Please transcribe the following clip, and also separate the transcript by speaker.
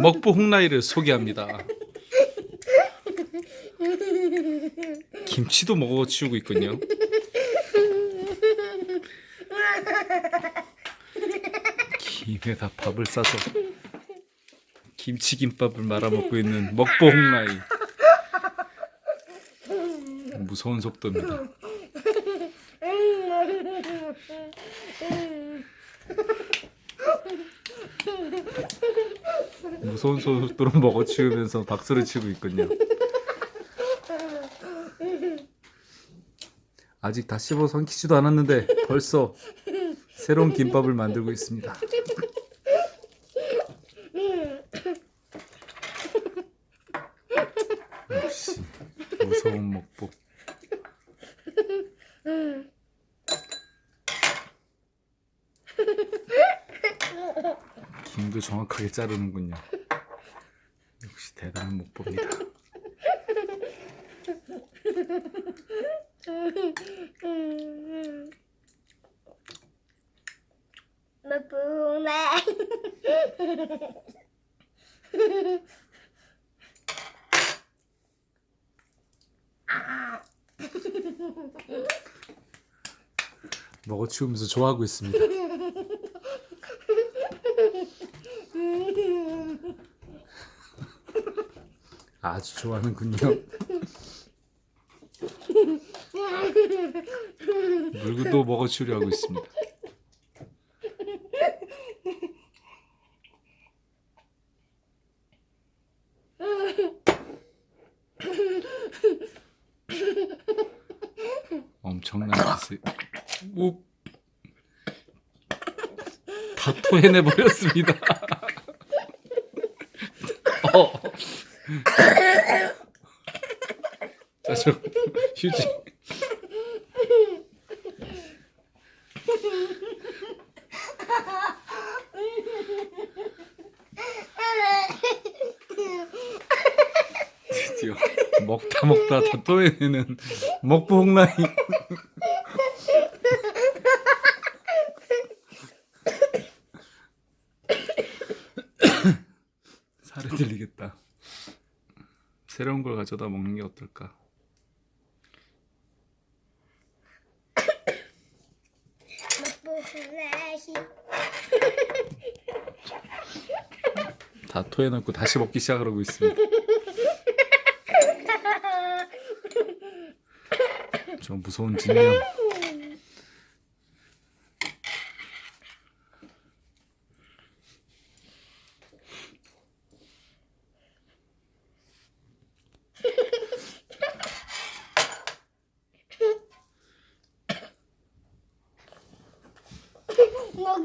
Speaker 1: 먹보 홍라이를 소개합니다. 김치도 먹어 치우고 있군요. 김에다 밥을 싸서 김치김밥을 말아 먹고 있는 먹보 홍라이. 무서운 속도입니다. 무서운 속도로 먹어 치우면서 박수를 치고 있군요. 아직 다 씹어 삼키지도 않았는데 벌써 새로운 김밥을 만들고 있습니다. 역시 무서운 먹보. 김도 정확하게 자르는군요. 역시 대단한 먹보입니다.
Speaker 2: 먹보네.
Speaker 1: 먹어 치우면서 좋아하고 있습니다. 아주 좋아하는군요. 물도 먹어 치우려 하고 있습니다. 엄청난 기세. 오. 다 토해내 버렸습니다. 어. 자, 저 휴지. 드디어 먹다 먹다 다 토해내는 먹보 홍라이. 살을 들리겠다. 새로운 걸 가져다 먹는 게 어떨까? 다 토해놓고 다시 먹기 시작하고 있습니다. 저 무서운.
Speaker 2: 먹 我不